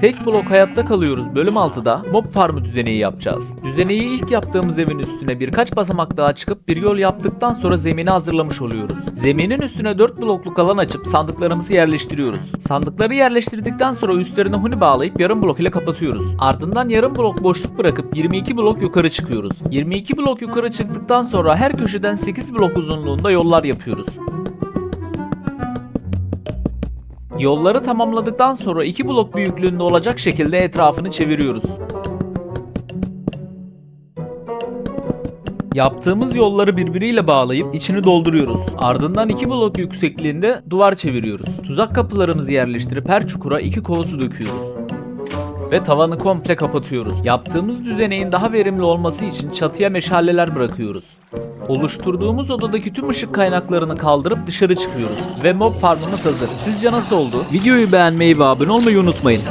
Tek blok hayatta kalıyoruz bölüm 6'da mob farmı düzeneği yapacağız. Düzeneği ilk yaptığımız evin üstüne birkaç basamak daha çıkıp bir yol yaptıktan sonra zemini hazırlamış oluyoruz. Zeminin üstüne 4 blokluk alan açıp sandıklarımızı yerleştiriyoruz. Sandıkları yerleştirdikten sonra üstlerine huni bağlayıp yarım blok ile kapatıyoruz. Ardından yarım blok boşluk bırakıp 22 blok yukarı çıkıyoruz. 22 blok yukarı çıktıktan sonra her köşeden 8 blok uzunluğunda yollar yapıyoruz. Yolları tamamladıktan sonra 2 blok büyüklüğünde olacak şekilde etrafını çeviriyoruz. Yaptığımız yolları birbiriyle bağlayıp içini dolduruyoruz. Ardından 2 blok yüksekliğinde duvar çeviriyoruz. Tuzak kapılarımızı yerleştirip her çukura 2 kova su döküyoruz. Ve tavanı komple kapatıyoruz. Yaptığımız düzeneğin daha verimli olması için çatıya meşaleler bırakıyoruz. Oluşturduğumuz odadaki tüm ışık kaynaklarını kaldırıp dışarı çıkıyoruz. Ve mob farmımız hazır. Sizce nasıl oldu? Videoyu beğenmeyi ve abone olmayı unutmayın.